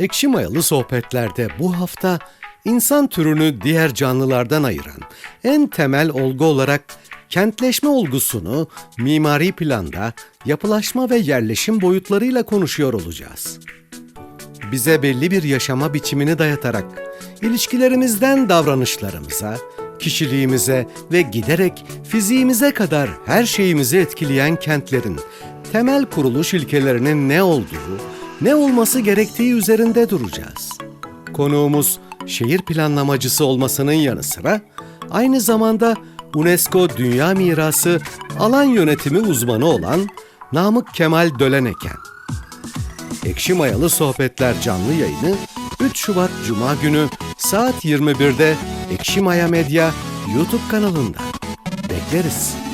Ekşi Mayalı Sohbetler'de bu hafta insan türünü diğer canlılardan ayıran en temel olgu olarak kentleşme olgusunu mimari planda yapılaşma ve yerleşim boyutlarıyla konuşuyor olacağız. Bize belli bir yaşama biçimini dayatarak ilişkilerimizden davranışlarımıza, kişiliğimize ve giderek fiziğimize kadar her şeyimizi etkileyen kentlerin temel kuruluş ilkelerinin ne olduğu, ne olması gerektiği üzerinde duracağız. Konuğumuz şehir planlamacısı olmasının yanı sıra aynı zamanda UNESCO Dünya Mirası alan yönetimi uzmanı olan Namık Kemal Döleneken. Ekşi Mayalı Sohbetler canlı yayını 3 Şubat Cuma günü saat 21'de Ekşi Maya Medya YouTube kanalında. Bekleriz.